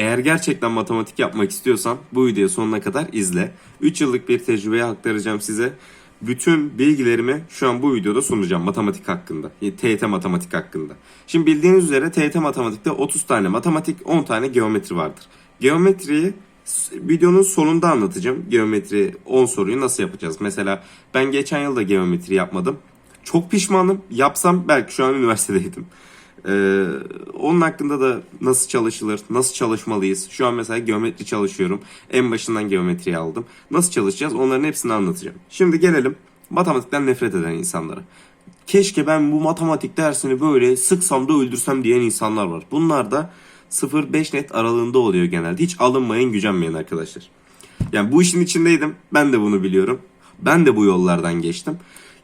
Eğer gerçekten matematik yapmak istiyorsan bu videoyu sonuna kadar izle. 3 yıllık bir tecrübeyi aktaracağım size. Bütün bilgilerimi şu an bu videoda sunacağım matematik hakkında. TYT matematik hakkında. Şimdi bildiğiniz üzere TYT matematikte 30 tane matematik 10 tane geometri vardır. Geometriyi videonun sonunda anlatacağım. Geometri 10 soruyu nasıl yapacağız? Mesela ben geçen yıl da geometri yapmadım. Çok pişmanım. Yapsam belki şu an üniversitedeydim. Ee, onun hakkında da nasıl çalışılır, nasıl çalışmalıyız. Şu an mesela geometri çalışıyorum. En başından geometriyi aldım. Nasıl çalışacağız onların hepsini anlatacağım. Şimdi gelelim matematikten nefret eden insanlara. Keşke ben bu matematik dersini böyle sıksam da öldürsem diyen insanlar var. Bunlar da 0-5 net aralığında oluyor genelde. Hiç alınmayın, gücenmeyin arkadaşlar. Yani bu işin içindeydim. Ben de bunu biliyorum. Ben de bu yollardan geçtim.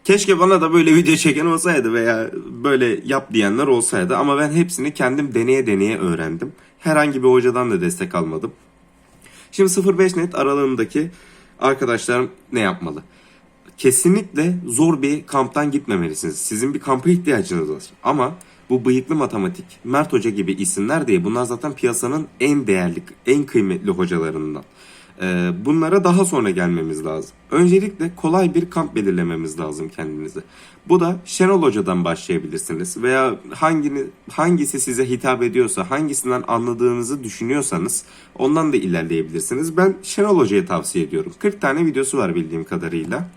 Keşke bana da böyle video çeken olsaydı veya böyle yap diyenler olsaydı ama ben hepsini kendim deneye deneye öğrendim. Herhangi bir hocadan da destek almadım. Şimdi 0-5 net aralığındaki arkadaşlarım ne yapmalı? Kesinlikle zor bir kamptan gitmemelisiniz. Sizin bir kampa ihtiyacınız var. Ama bu bıyıklı matematik, Mert Hoca gibi isimler diye bunlar zaten piyasanın en değerli, en kıymetli hocalarından. Ee, bunlara daha sonra gelmemiz lazım. Öncelikle kolay bir kamp belirlememiz lazım kendinize. Bu da Şenol Hoca'dan başlayabilirsiniz veya hangini, hangisi size hitap ediyorsa, hangisinden anladığınızı düşünüyorsanız ondan da ilerleyebilirsiniz. Ben Şenol Hoca'ya tavsiye ediyorum. 40 tane videosu var bildiğim kadarıyla.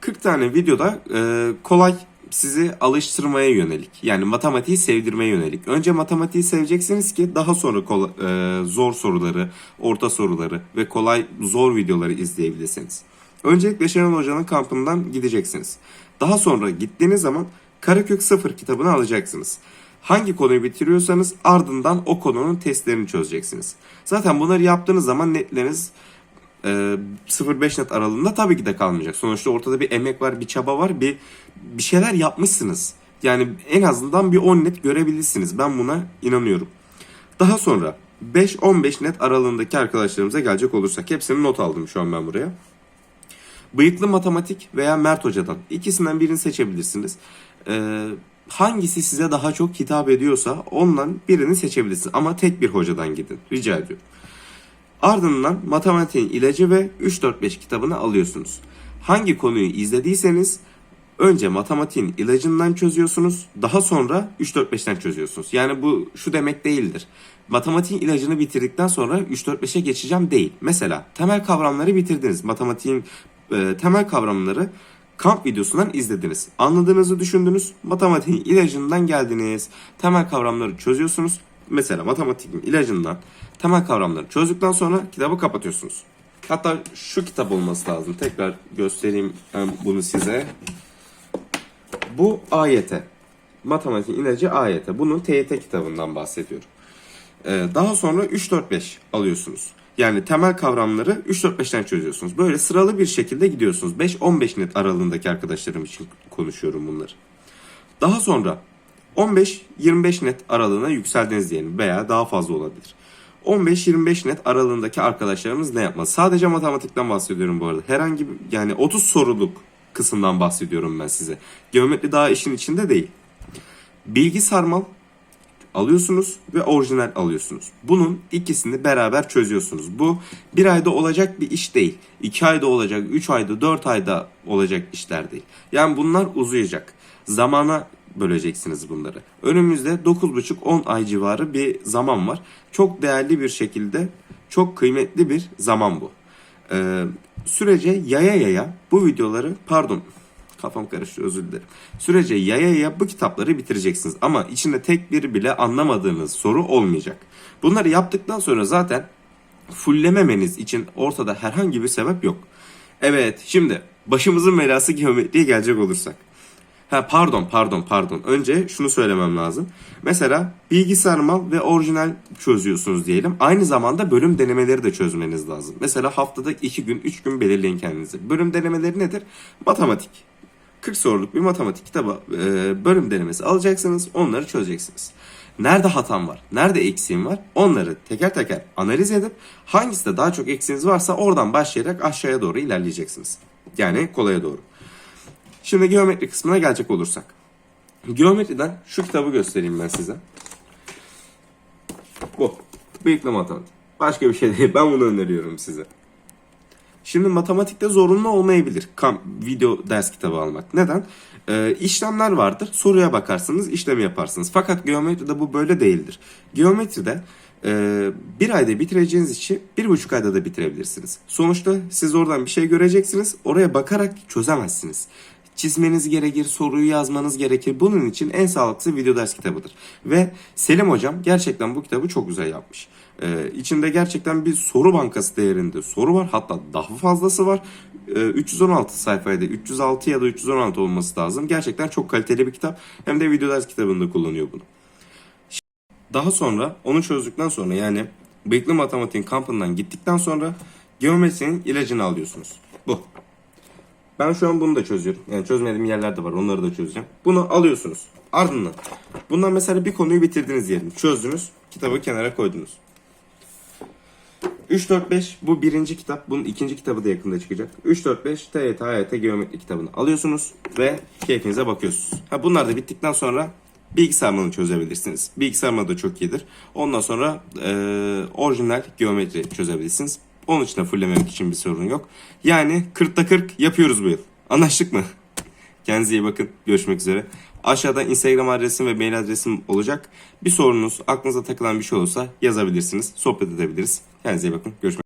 40 tane videoda e, kolay sizi alıştırmaya yönelik. Yani matematiği sevdirmeye yönelik. Önce matematiği seveceksiniz ki daha sonra kola- e, zor soruları, orta soruları ve kolay zor videoları izleyebilirsiniz. Öncelikle Şenol Hoca'nın kampından gideceksiniz. Daha sonra gittiğiniz zaman Karakök 0 kitabını alacaksınız. Hangi konuyu bitiriyorsanız ardından o konunun testlerini çözeceksiniz. Zaten bunları yaptığınız zaman netleriniz 0-5 net aralığında tabii ki de kalmayacak. Sonuçta ortada bir emek var, bir çaba var, bir bir şeyler yapmışsınız. Yani en azından bir 10 net görebilirsiniz. Ben buna inanıyorum. Daha sonra 5-15 net aralığındaki arkadaşlarımıza gelecek olursak hepsini not aldım şu an ben buraya. Bıyıklı matematik veya Mert Hoca'dan ikisinden birini seçebilirsiniz. Ee, hangisi size daha çok hitap ediyorsa ondan birini seçebilirsiniz. Ama tek bir hocadan gidin. Rica ediyorum. Ardından matematiğin ilacı ve 3-4-5 kitabını alıyorsunuz. Hangi konuyu izlediyseniz önce matematiğin ilacından çözüyorsunuz. Daha sonra 3-4-5'ten çözüyorsunuz. Yani bu şu demek değildir. Matematiğin ilacını bitirdikten sonra 3-4-5'e geçeceğim değil. Mesela temel kavramları bitirdiniz. Matematiğin e, temel kavramları kamp videosundan izlediniz. Anladığınızı düşündünüz. Matematiğin ilacından geldiniz. Temel kavramları çözüyorsunuz. Mesela matematiğin ilacından temel kavramları çözdükten sonra kitabı kapatıyorsunuz. Hatta şu kitap olması lazım. Tekrar göstereyim bunu size. Bu AYT. Matematiğin ilacı AYT. Bunun TYT kitabından bahsediyorum. Ee, daha sonra 3-4-5 alıyorsunuz. Yani temel kavramları 3-4-5'ten çözüyorsunuz. Böyle sıralı bir şekilde gidiyorsunuz. 5-15 net aralığındaki arkadaşlarım için konuşuyorum bunları. Daha sonra 15-25 net aralığına yükseldiniz diyelim veya daha fazla olabilir. 15-25 net aralığındaki arkadaşlarımız ne yapmaz? Sadece matematikten bahsediyorum bu arada. Herhangi bir yani 30 soruluk kısımdan bahsediyorum ben size. Geometri daha işin içinde değil. Bilgi sarmal alıyorsunuz ve orijinal alıyorsunuz. Bunun ikisini beraber çözüyorsunuz. Bu bir ayda olacak bir iş değil. İki ayda olacak, üç ayda, dört ayda olacak işler değil. Yani bunlar uzayacak. Zamana böleceksiniz bunları. Önümüzde 9,5-10 ay civarı bir zaman var. Çok değerli bir şekilde, çok kıymetli bir zaman bu. Ee, sürece yaya yaya bu videoları, pardon Kafam karıştı özür dilerim. Sürece yaya yaya bu kitapları bitireceksiniz. Ama içinde tek bir bile anlamadığınız soru olmayacak. Bunları yaptıktan sonra zaten fullememeniz için ortada herhangi bir sebep yok. Evet şimdi başımızın belası geometriye gelecek olursak. Ha pardon pardon pardon. Önce şunu söylemem lazım. Mesela bilgisayar mal ve orijinal çözüyorsunuz diyelim. Aynı zamanda bölüm denemeleri de çözmeniz lazım. Mesela haftada 2 gün 3 gün belirleyin kendinizi. Bölüm denemeleri nedir? Matematik. 40 soruluk bir matematik kitabı e, bölüm denemesi alacaksınız. Onları çözeceksiniz. Nerede hatam var? Nerede eksiğim var? Onları teker teker analiz edip hangisinde daha çok eksiğiniz varsa oradan başlayarak aşağıya doğru ilerleyeceksiniz. Yani kolaya doğru. Şimdi geometri kısmına gelecek olursak. Geometriden şu kitabı göstereyim ben size. Bu. Bıyıklı matematik. Başka bir şey değil. Ben bunu öneriyorum size. Şimdi matematikte zorunlu olmayabilir kam video ders kitabı almak. Neden? Ee, işlemler vardır. Soruya bakarsınız, işlemi yaparsınız. Fakat geometride bu böyle değildir. Geometride e, bir ayda bitireceğiniz işi bir buçuk ayda da bitirebilirsiniz. Sonuçta siz oradan bir şey göreceksiniz. Oraya bakarak çözemezsiniz. Çizmeniz gerekir, soruyu yazmanız gerekir. Bunun için en sağlıklısı video ders kitabıdır. Ve Selim hocam gerçekten bu kitabı çok güzel yapmış. Ee, içinde gerçekten bir soru bankası değerinde soru var. Hatta daha fazlası var. Ee, 316 sayfaydı. 306 ya da 316 olması lazım. Gerçekten çok kaliteli bir kitap. Hem de video ders kitabında kullanıyor bunu. Daha sonra onu çözdükten sonra yani bıyıklı matematiğin kampından gittikten sonra geometrinin ilacını alıyorsunuz. Bu. Ben şu an bunu da çözüyorum. Yani çözmediğim yerler de var. Onları da çözeceğim. Bunu alıyorsunuz. Ardından bundan mesela bir konuyu bitirdiniz diyelim. Çözdünüz. Kitabı kenara koydunuz. 3 4 5 bu birinci kitap. Bunun ikinci kitabı da yakında çıkacak. 3 4 5 TYT AYT geometri kitabını alıyorsunuz ve keyfinize bakıyorsunuz. Ha bunlar da bittikten sonra bilgisayarmanı çözebilirsiniz. Bilgisayarma da çok iyidir. Ondan sonra e, orijinal geometri çözebilirsiniz. Onun için de fulllememek için bir sorun yok. Yani 40'ta 40 yapıyoruz bu yıl. Anlaştık mı? Kendinize iyi bakın. Görüşmek üzere. Aşağıda Instagram adresim ve mail adresim olacak. Bir sorunuz, aklınıza takılan bir şey olursa yazabilirsiniz. Sohbet edebiliriz. Kendinize iyi bakın. Görüşmek